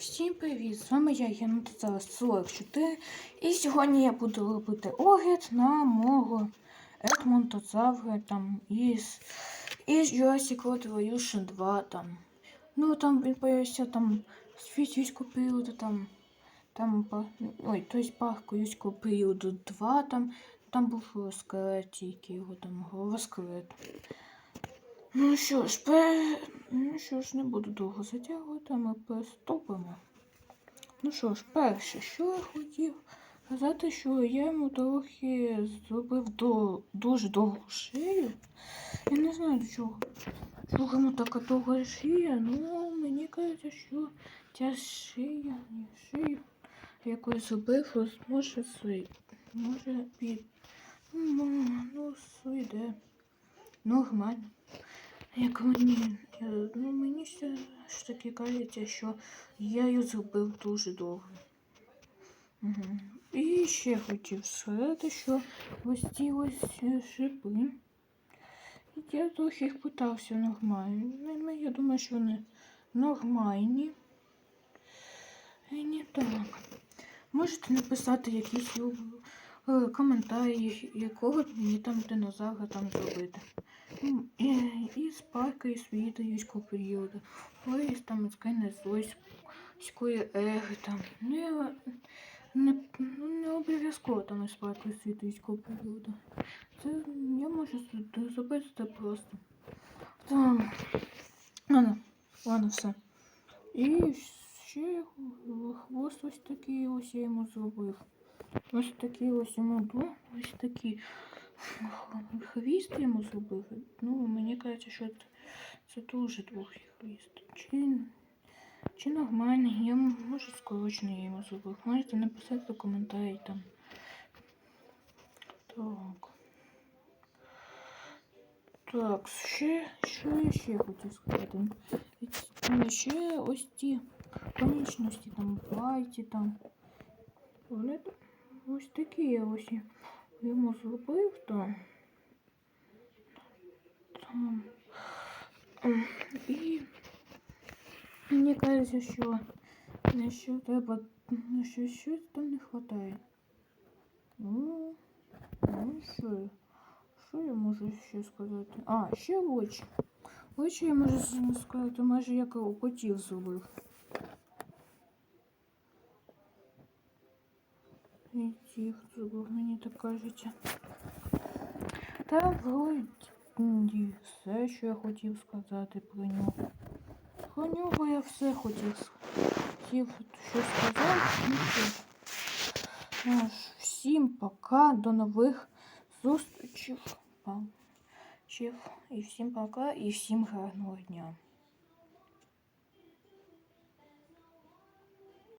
Всім привіт! З вами я, Янута зараз 44. І сьогодні я буду робити огляд на мого Едмонтозавра там із, із Jurassic World Evolution 2 там. Ну там він появився там з фізичного періоду там. Там ой, то есть парку юрського періоду 2 там. Там був скелет, тільки його там голова. Ну що ж, пе... ну що ж, не буду довго затягувати, ми приступимо. Ну що ж, перше, що я хотів сказати, що я йому трохи зробив до... дуже довгу шию. Я не знаю до чого. Чого йому така довга шия, ну мені кажеться, що ця шия, ні, шию, яку я зробив, може свій. Може під. Ну, ну, йде. Нормально. Як мені, е, ну мені все ж таки кажеться, що я її зробив дуже довго. Угу. І ще хотів сказати, що ось ці ось е, шипи. Я трохи їх питався нормально. Ну, я думаю, що вони нормальні. І не так. Можете написати якісь е, коментарі, якого мені там динозавра там зробити. Ну, І, і з відеївського періоду. Ось там з кінезойської ери там. Не, не, ну, не обов'язково там із з відеївського періоду. Це я можу зробити це просто. Так. Ладно, ладно, все. І ще хвост ось такий ось я йому зробив. Ось такий ось йому ду, ось такий хвіст йому зробив. Ну, мені кажеться, що це, це дуже довгий хвіст. Чи, чи нормальний, я може скорочений йому зробив. Можете написати коментарі там. Так. Так, ще, що я ще хотів сказати? Ще ось ті конечності там, байті там. Вони ось такі ось йому зробив там. Там. Ем, І мені кажеться, що на що треба, на що щось там не вистачає. Ну, ну що, що я можу ще сказати? А, ще очі. Очі я можу сказати, майже як у котів зробив. І тих зробив, мені так кажеться. Та вроді все, що я хотів сказати про нього. Про нього я все хотів, хотів що сказати. Ну ну всім пока, до нових зустрічей. І всім пока, і всім гарного дня.